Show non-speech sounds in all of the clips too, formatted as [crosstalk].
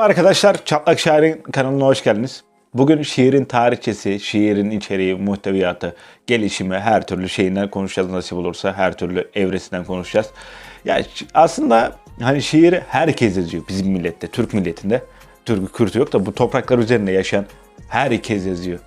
Arkadaşlar Çatlak Şair'in kanalına hoş geldiniz. Bugün şiirin tarihçesi, şiirin içeriği, muhteviyatı, gelişimi, her türlü şeyinden konuşacağız nasip olursa. Her türlü evresinden konuşacağız. Yani ş- aslında hani şiiri herkes yazıyor bizim millette, Türk milletinde. Türk Kürt yok da bu topraklar üzerinde yaşayan herkes yazıyor.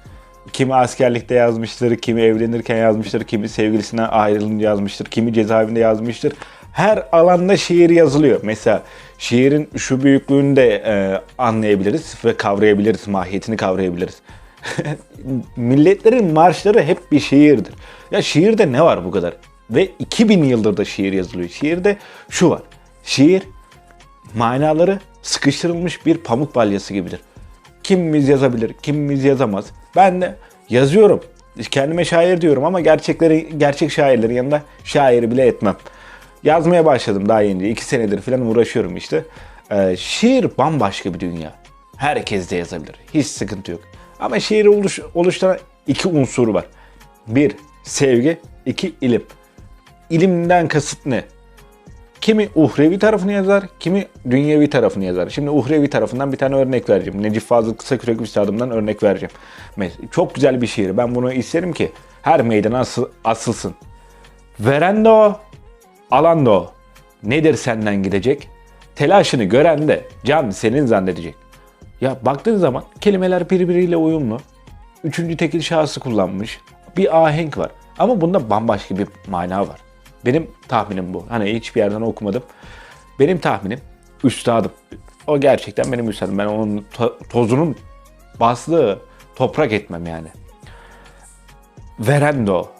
Kimi askerlikte yazmıştır, kimi evlenirken yazmıştır, kimi sevgilisinden ayrılınca yazmıştır, kimi cezaevinde yazmıştır. Her alanda şiir yazılıyor. Mesela şiirin şu büyüklüğünü de e, anlayabiliriz ve kavrayabiliriz, mahiyetini kavrayabiliriz. [laughs] Milletlerin marşları hep bir şiirdir. Ya şiirde ne var bu kadar? Ve 2000 yıldır da şiir yazılıyor. Şiirde şu var. Şiir manaları sıkıştırılmış bir pamuk balyası gibidir. Kimimiz yazabilir, kimimiz yazamaz. Ben de yazıyorum. Kendime şair diyorum ama gerçekleri gerçek şairlerin yanında şairi bile etmem. Yazmaya başladım daha yeni. iki senedir falan uğraşıyorum işte. Ee, şiir bambaşka bir dünya. Herkes de yazabilir. Hiç sıkıntı yok. Ama şiiri oluş, oluşturan iki unsur var. Bir, sevgi. iki ilim. İlimden kasıt ne? Kimi uhrevi tarafını yazar, kimi dünyevi tarafını yazar. Şimdi uhrevi tarafından bir tane örnek vereceğim. Necip Fazıl Kısakürek Üstadım'dan örnek vereceğim. Çok güzel bir şiir. Ben bunu isterim ki her meydana asıl- asılsın. Veren de o, alan da o. Nedir senden gidecek? Telaşını gören de can senin zannedecek. Ya baktığın zaman kelimeler birbiriyle uyumlu. Üçüncü tekil şahsı kullanmış. Bir ahenk var. Ama bunda bambaşka bir mana var. Benim tahminim bu. Hani hiçbir yerden okumadım. Benim tahminim üstadım. O gerçekten benim üstadım. Ben onun to- tozunun bastığı toprak etmem yani. Veren de o.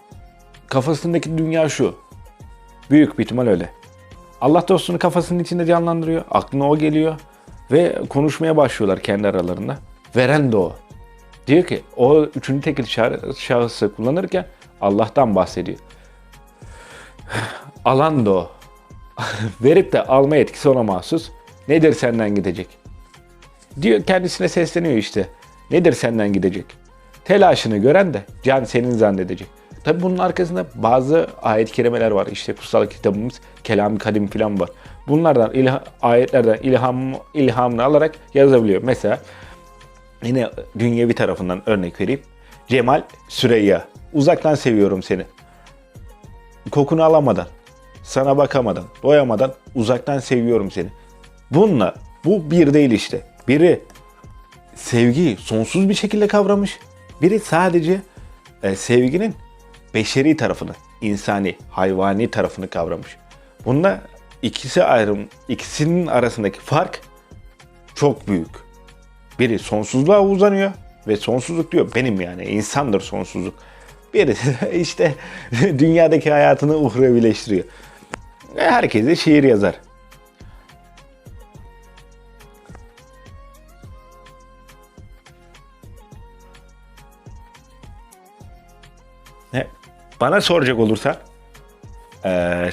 Kafasındaki dünya şu. Büyük bir ihtimal öyle. Allah dostunu kafasının içinde canlandırıyor. Aklına o geliyor. Ve konuşmaya başlıyorlar kendi aralarında. Veren de o. Diyor ki o üçüncü tekil şah- şahısı kullanırken Allah'tan bahsediyor. [sighs] Alan da o. [laughs] Verip de alma etkisi ona mahsus. Nedir senden gidecek? Diyor kendisine sesleniyor işte. Nedir senden gidecek? Telaşını gören de can senin zannedecek. Tabi bunun arkasında bazı ayet-i var. İşte kutsal kitabımız Kelam-ı Kadim filan var. Bunlardan ilha- ayetlerden ilham ilhamını alarak yazabiliyor. Mesela yine dünyevi tarafından örnek vereyim. Cemal Süreyya. Uzaktan seviyorum seni. Kokunu alamadan, sana bakamadan, doyamadan uzaktan seviyorum seni. Bununla bu bir değil işte. Biri sevgiyi sonsuz bir şekilde kavramış. Biri sadece e, sevginin beşeri tarafını, insani, hayvani tarafını kavramış. Bunda ikisi ayrım, ikisinin arasındaki fark çok büyük. Biri sonsuzluğa uzanıyor ve sonsuzluk diyor benim yani insandır sonsuzluk. Biri işte [laughs] dünyadaki hayatını uhrevileştiriyor. Herkes de şiir yazar. Bana soracak olursa eee,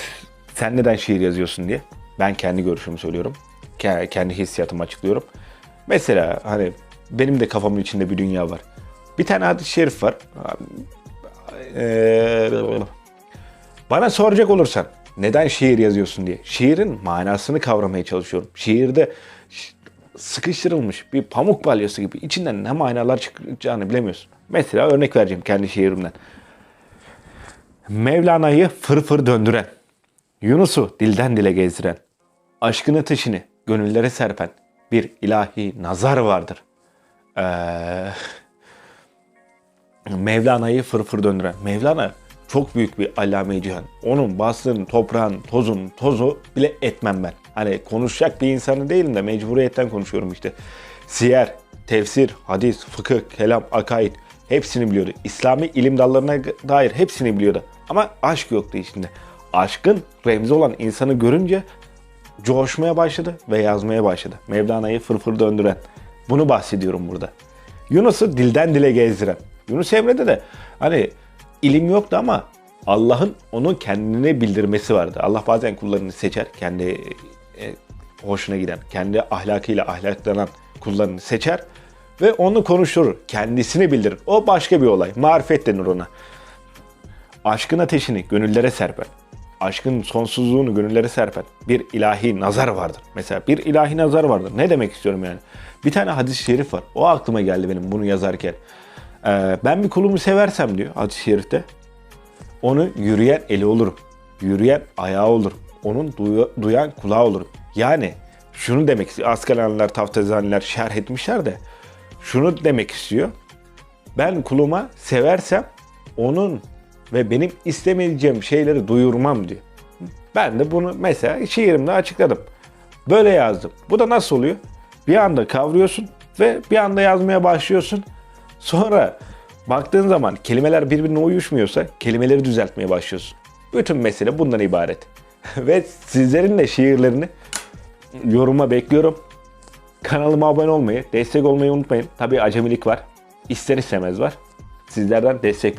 sen neden şiir yazıyorsun diye ben kendi görüşümü söylüyorum. Ke- Kendi hissiyatımı açıklıyorum. Mesela hani benim de kafamın içinde bir dünya var. Bir tane hadis-i şerif var. Eee, bana soracak olursan neden şiir yazıyorsun diye. Şiirin manasını kavramaya çalışıyorum. Şiirde sıkıştırılmış bir pamuk balyası gibi içinden ne manalar çıkacağını bilemiyorsun. Mesela örnek vereceğim kendi şiirimden. Mevlana'yı fırfır döndüren, Yunus'u dilden dile gezdiren, aşkın ateşini gönüllere serpen bir ilahi nazar vardır. Ee, Mevlana'yı fırfır döndüren. Mevlana çok büyük bir allame cihan. Onun bastığın toprağın, tozun, tozu bile etmem ben. Hani konuşacak bir insanı değilim de mecburiyetten konuşuyorum işte. Siyer, tefsir, hadis, fıkıh, kelam, akaid hepsini biliyordu. İslami ilim dallarına dair hepsini biliyordu. Ama aşk yoktu içinde. Aşkın remzi olan insanı görünce coşmaya başladı ve yazmaya başladı. Mevlana'yı fırfır döndüren. Bunu bahsediyorum burada. Yunus'u dilden dile gezdiren. Yunus Emre'de de hani ilim yoktu ama Allah'ın onu kendine bildirmesi vardı. Allah bazen kullarını seçer. Kendi e, hoşuna giden, kendi ahlakıyla ahlaklanan kullarını seçer ve onu konuşturur. Kendisini bildirir. O başka bir olay. Marifet denir ona. Aşkın ateşini gönüllere serper. aşkın sonsuzluğunu gönüllere serpen bir ilahi nazar vardır. Mesela bir ilahi nazar vardır. Ne demek istiyorum yani? Bir tane hadis-i şerif var. O aklıma geldi benim bunu yazarken. Ee, ben bir kulumu seversem diyor hadis-i şerifte. Onu yürüyen eli olurum. Yürüyen ayağı olurum. Onun duyan kulağı olurum. Yani şunu demek istiyor. Askalaniler, taftazaniler şerh etmişler de şunu demek istiyor. Ben kuluma seversem onun ve benim istemeyeceğim şeyleri duyurmam diyor. Ben de bunu mesela şiirimde açıkladım. Böyle yazdım. Bu da nasıl oluyor? Bir anda kavruyorsun ve bir anda yazmaya başlıyorsun. Sonra baktığın zaman kelimeler birbirine uyuşmuyorsa kelimeleri düzeltmeye başlıyorsun. Bütün mesele bundan ibaret. [laughs] ve sizlerin de şiirlerini yoruma bekliyorum. Kanalıma abone olmayı, destek olmayı unutmayın. Tabii acemilik var. İster istemez var. Sizlerden destek bekliyorum.